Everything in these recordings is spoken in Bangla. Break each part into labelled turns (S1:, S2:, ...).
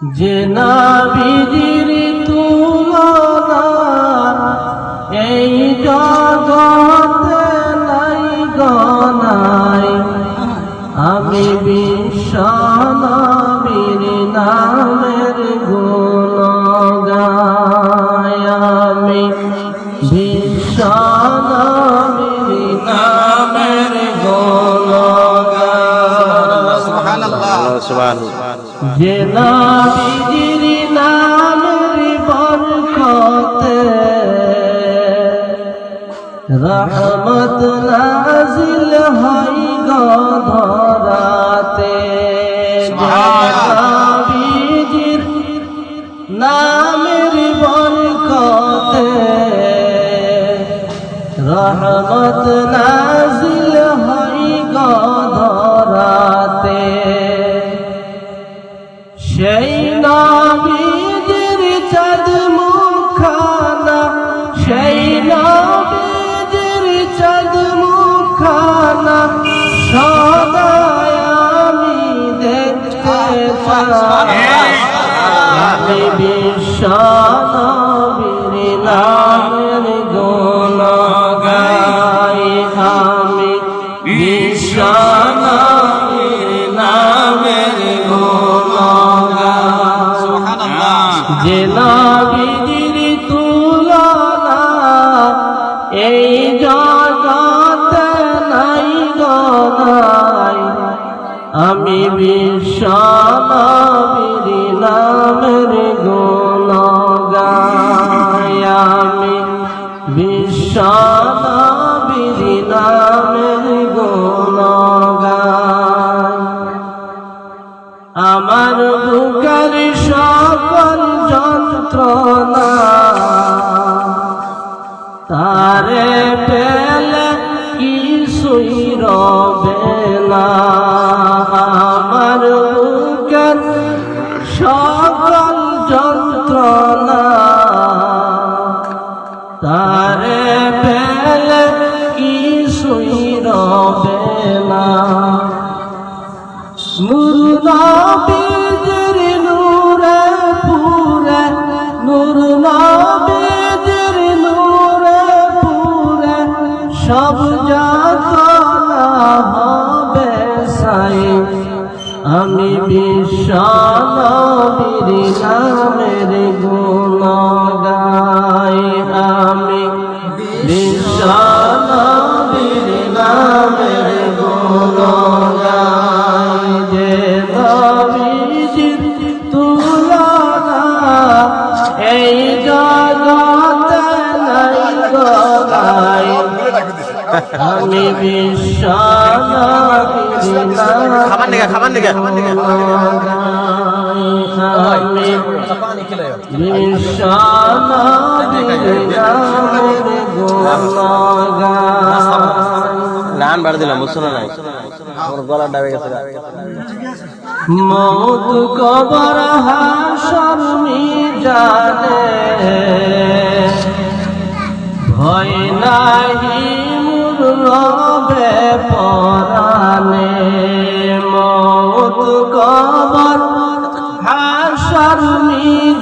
S1: যে নাবিজির তুলনা এই জগতে নাই গনাই আমি বিশ্ব নবীর নামের গুণ গাই আমি বিশ্ব যে নাবিজির নামের বরকতে রহমত নাজিল হয় গধরাতে নাবিজির নামের বরকতে রহমত নাজিল চাই আমি বিশ্ব নবীর নামের গুণ গাই আমি বিশ্ব নবীর নামের গুণ গাই যে নবীর আমার বুকের সকল যন্ত্রণা, তারে পেলে কিছুই রবে না। আমার বুকের সকল যন্ত্রণা, তারে পেলে কিছুই রবে সব যাতনা হবে সাই, আমি বিশ্ব নবীর নামের গুণ গাই আমি বিশ্ব নবীর নামের গুণ গাই যে তুলনা, এই আমি বিশ্ব
S2: খাবার খাবার গান বাড়ি দিলাম বুঝছ না নাই? আমার গলা ডাবে গেছে
S1: মৌত কবর হাসর জানে ভয় নাহি রবে পরানে মৌত কবর হাসর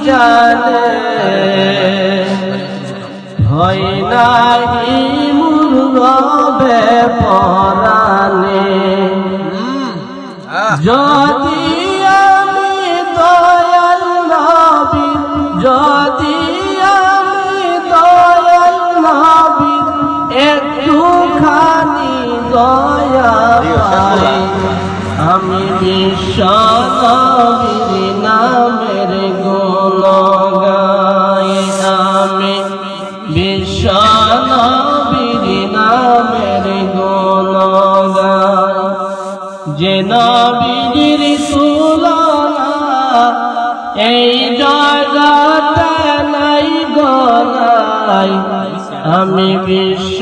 S1: জানে। ভয় নাহি মুর রবে পরানে। যদি আমি দয়াল নবী, যদি দয়া আমি বিশ্ব নামের গুণ গাই আমি বিশ্ব নামের গুণ গাই যে নবীর তুলনা এই জগতে নাই গলাই আমি বিশ্ব